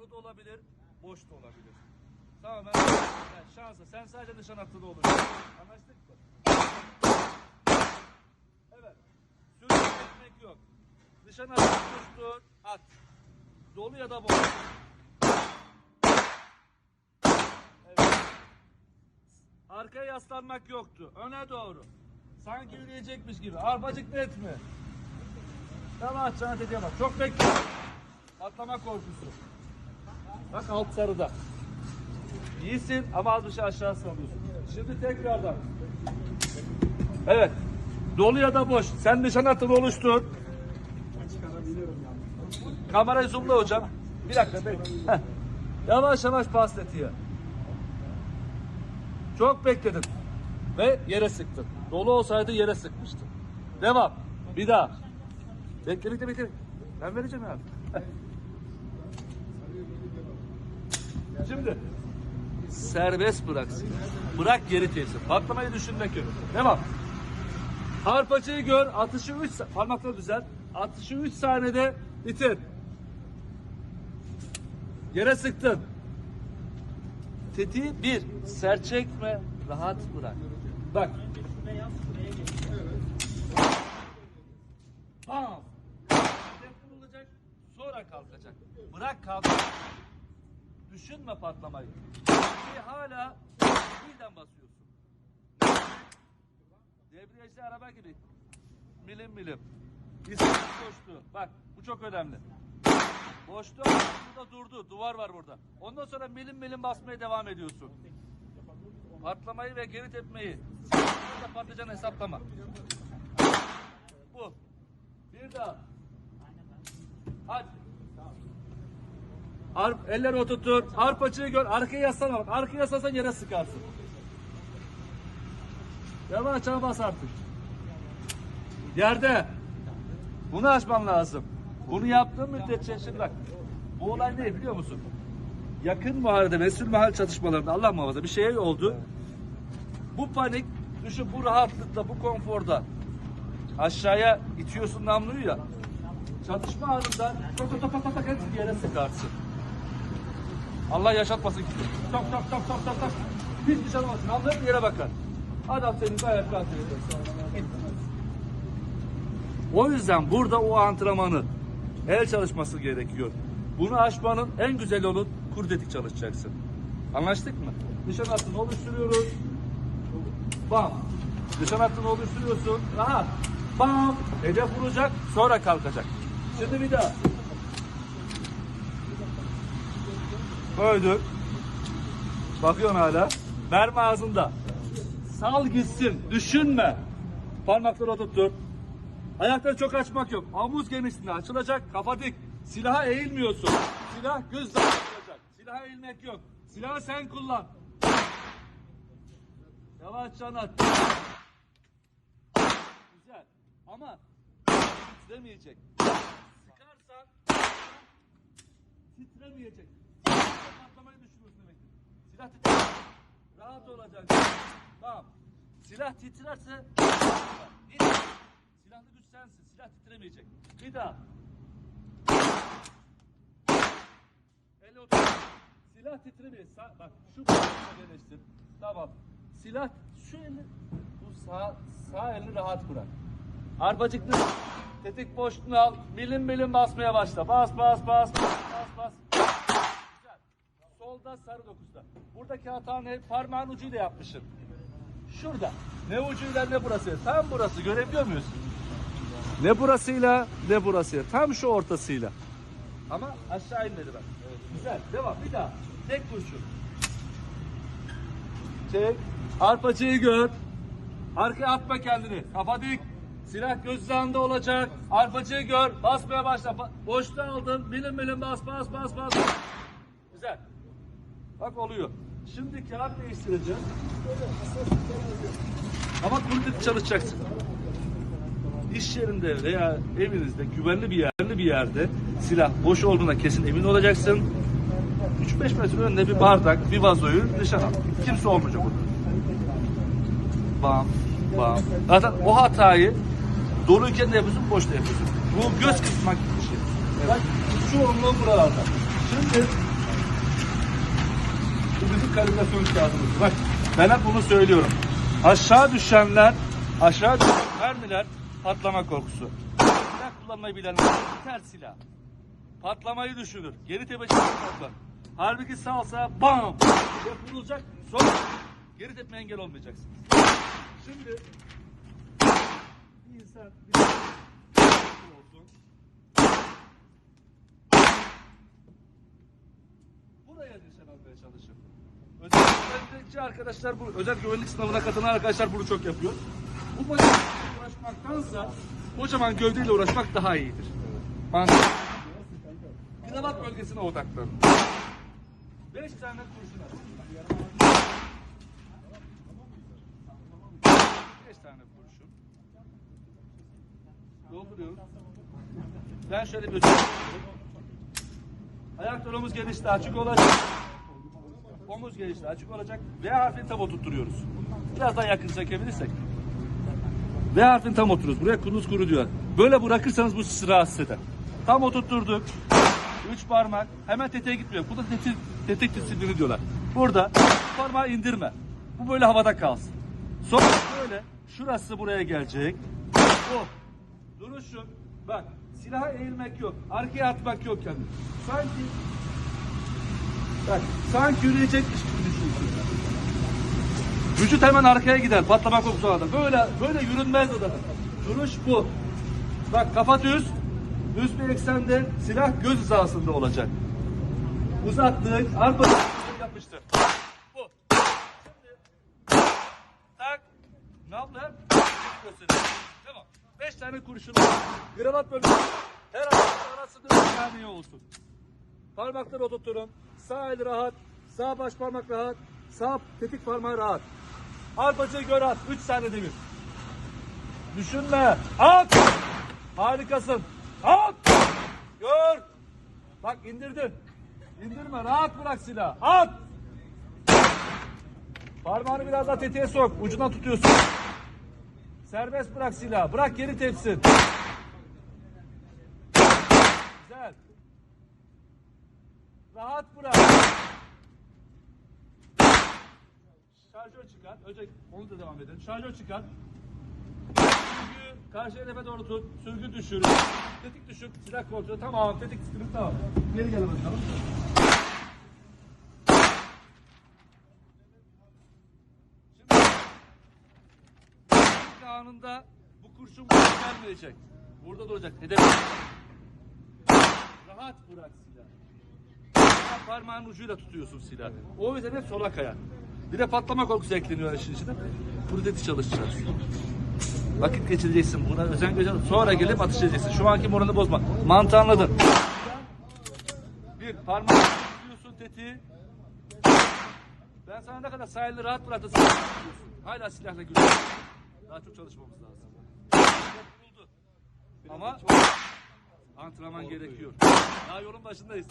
dolu da olabilir, boş da olabilir. Tamamen yani şansa. Sen sadece nişan hattında olacaksın. Anlaştık mı? Evet. Sürüş etmek yok. Nişan hattı tuttur, at. Dolu ya da boş. Evet. Arkaya yaslanmak yoktu. Öne doğru. Sanki yürüyecekmiş gibi. Arpacık net mi? Tamam tetiğe bak. Çok bekle. Patlama korkusu. Bak alt sarıda. İyisin ama az bir şey aşağı salıyorsun. Şimdi tekrardan. Evet. Dolu ya da boş. Sen nişan hattını oluştur. Kamerayı zoomla hocam. Bir dakika. Heh. Yavaş yavaş pas tetiğe. Çok bekledin. Ve yere sıktın. Dolu olsaydı yere sıkmıştın. Devam. Bir daha. Bekle bekle bekle. Ben vereceğim ya. Şimdi serbest bıraksın. Bırak geri teyze. Patlamayı düşünmek yok. Devam. Arpacıyı gör. Atışı 3 parmakları düzelt. Atışı 3 saniyede bitir. Yere sıktın. Tetiği bir. Sert çekme. Rahat bırak. Bak. Bam. Sonra kalkacak. Bırak kalkacak. Düşünme patlamayı. Tetiği hala birden basıyorsun. Debriyajlı araba gibi. Milim milim. İsim koştu. Bak bu çok önemli. Boştu burada durdu. Duvar var burada. Ondan sonra milim milim basmaya devam ediyorsun. Patlamayı ve geri tepmeyi. Burada patlayacağını hesaplama. Bu. Bir daha. Hadi. Arp, elleri oturtur. Arpacığı gör. Arkaya yaslana bak. Arkaya yaslasan yere sıkarsın. Yavaşça bas artık. Yerde. Bunu açman lazım. Bunu yaptığın müddetçe şimdi bak. Bu olay ne biliyor musun? Yakın mahallede mesul mahal çatışmalarında Allah muhafaza bir şey oldu. Bu panik düşün bu rahatlıkla bu konforda aşağıya itiyorsun namluyu ya. Çatışma anında tok tok tok hepsi yere sıkarsın. Allah yaşatmasın. Tok tok tok tok tok tok. Hiçbir şey olmasın. Hep yere bakar. Adam senin gayet rahat yürüyor. O yüzden burada o antrenmanı el çalışması gerekiyor. Bunu aşmanın en güzel yolu kurdetik çalışacaksın. Anlaştık mı? Nişan hattını oluşturuyoruz. Bam. Nişan hattını oluşturuyorsun. Rahat. Bam. Hedef vuracak. Sonra kalkacak. Şimdi bir daha. Koyduk. Bakıyorsun hala. Mermi ağzında. Sal gitsin. Düşünme. Parmakları oturtur. Ayakları çok açmak yok. Omuz genişliğinde açılacak. Kafa dik. Silaha eğilmiyorsun. Silah gözden açılacak. Silaha eğilmek yok. Silahı sen kullan. Yavaşça at. Güzel. Ama titremeyecek. Sıkarsan titremeyecek. Patlamayı düşünüyorsun demektir. Silah titremeyecek. Rahat olacak. Tamam. Silah titrerse. Silahlı güç sensin. Silah titremeyecek. Bir daha. Elle otur. Silah titremeyecek. Sağ, bak şu parmağı birleştir. Tamam. Silah şu eli bu sağ sağ elini rahat bırak. Arpacıklı tetik boşluğunu al. Milim milim basmaya başla. Bas bas bas bas bas bas. Solda sarı dokuzda. Buradaki hata ne? Parmağın ucuyla yapmışsın. Şurada. Ne ucuyla ne burası. Tam burası. Görebiliyor muyuz? Ne burasıyla ne burasıyla. Tam şu ortasıyla. Ama aşağı inmedi bak. Güzel. Devam. Bir daha. Tek kurşun. Çek. Arpacıyı gör. Arkaya atma kendini. Kafa dik. Silah göz hizasında olacak. Arpacıyı gör. Basmaya başla. Ba- Boşta aldın. Milim milim bas bas bas bas. Güzel. Bak oluyor. Şimdi kağıt değiştireceğiz. Ama kurulup çalışacaksın. İş yerinde veya evinizde güvenli bir yerde bir yerde silah boş olduğuna kesin emin olacaksın. 3-5 metre önünde bir bardak, bir vazoyu nişan al. Kimse olmayacak orada. Bam, bam. Zaten o hatayı doluyken de yapıyorsun, boşta yapıyorsun. Bu göz kısmak gibi bir şey. Bak şu onluğun buralarda. Şimdi bizim kalibrasyon kağıdımız. Bak ben hep bunu söylüyorum. Aşağı düşenler, aşağı düşen mermiler patlama korkusu. Silah kullanmayı bilenler biter silah. Patlamayı düşünür. Geri tepeci patlar. Halbuki sağ olsa bam! Vurulacak. Sonra geri tepme engel olmayacaksın. Şimdi bir insan bir olsun. Buraya nişan almaya çalışır. Özel güvenlikçi arkadaşlar bu özel güvenlik sınavına katılan arkadaşlar bunu çok yapıyor. Bu makineyle uğraşmaktansa kocaman gövdeyle uğraşmak daha iyidir. Mantıklı. Kravat bölgesine odaklanın. Beş tane kurşun at. Beş tane kurşun. Dolduruyoruz. Ben şöyle bir. Ayak dolumuz genişte açık olacak. Omuz genişte açık olacak. V harfini tam oturtuyoruz. Biraz daha yakın çekebilirsek. V harfini tam oturuyoruz. Buraya kunuz kuru diyor. Böyle bırakırsanız bu sizi rahatsız eder. Tam oturtturduk. Üç parmak. Hemen tetiğe gitmiyor. Bu da tetik, tetik disiplini diyorlar. Burada parmağı indirme. Bu böyle havada kalsın. Sonra böyle şurası buraya gelecek. Bu. Duruşun. Bak silaha eğilmek yok. Arkaya atmak yok kendini. Sanki Bak sanki yürüyecekmiş gibi düşünüyorsun. Vücut hemen arkaya gider. Patlama kokusu adam. Böyle böyle yürünmez adam. Duruş bu. Bak kafa düz. Düz bir eksende silah göz hizasında olacak. Uzattık. Arpa yapmıştır. Bu. Şimdi tak. Ne yaptı? Tamam. Beş tane kurşun. var. Kravat bölgesi. Her arasında bir saniye olsun. Parmakları oturtturun. Sağ el rahat. Sağ baş parmak rahat. Sağ tetik parmağı rahat. Arpacığı gör at. Üç tane demir. Düşünme. At. Harikasın. At. Gör. Bak indirdin. İndirme. Rahat bırak silahı. At. Parmağını biraz daha tetiğe sok. Ucundan tutuyorsun. Serbest bırak silahı. Bırak geri tepsin. Güzel. Rahat bırak. Şarjör çıkar. Önce onu da devam edelim. Şarjör çıkar. Sürgü karşı hedefe doğru tut. Sürgü düşür. Tetik düşür. Silah kontrolü. Tamam. Tetik sistemi tamam. Geri gel bakalım. Şimdi anında bu kurşun buraya gelmeyecek. Burada duracak. Hedef. Rahat bırak silahı. Parmağın ucuyla tutuyorsun silahı. O yüzden hep sola kayar. Bir de patlama korkusu ekleniyor işin içine. Dedi çalışacağız. Vakit geçireceksin. Buna özen göstereceksin. Sonra gelip atış edeceksin. Şu anki moralini bozma. Mantığı anladın. Bir parmağını tutuyorsun tetiği. Ben sana ne kadar sahilde rahat tutuyorsun. Hala silahla görüyorsun. Daha çok çalışmamız lazım. Ama antrenman gerekiyor. Daha yolun başındayız.